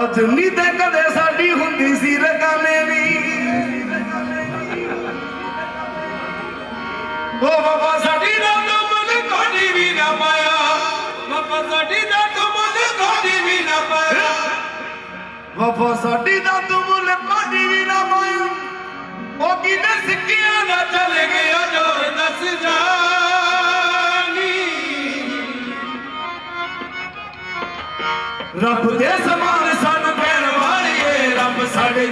ਉਹ ਜੁੰਨੀ ਤੇ ਕਦੇ ਸਾਡੀ ਹੁੰਦੀ ਸੀ ਰਕਾਨੇ ਵੀ। ਉਹ ਬਾਬਾ, ਸਾਡੀ ਦਾ ਤੁਮਨ ਕੋਡੀ ਵੀ ਨਾ ਪਾਇਆ। ਬਾਬਾ, ਸਾਡੀ ਦਾ ਤੁਮਨ ਕੋਡੀ ਵੀ ਨਾ ਪਾਇਆ। ਬਾਬਾ, ਸਾਡੀ ਦਾ ਤੁਮਨ ਕੋਡੀ ਵੀ ਨਾ ਪਾਇਆ। ਉਹ ਕਿਨੇ ਸਿੱਕਿਆ ਨਾ ਚਲ ਗਿਆ ਜੋ ਦੱਸ ਜਾ ਰੱਬ ਦੇ ਸਮਾਨ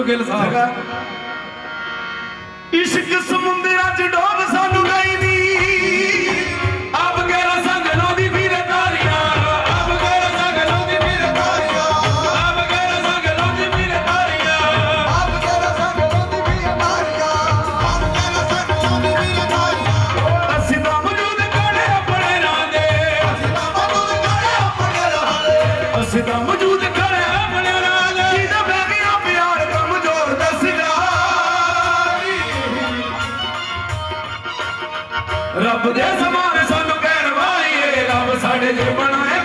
ಗೆಲ್ಸ ಇಶ್ಕ್ ಮುಂದಿರ ਰੱਬ ਦੇ ਸਮਾਨ ਸਾਨੂੰ ਕਹਿਣ ਰੱਬ ਸਾਡੇ ਜੇ ਬਣਾਇਆ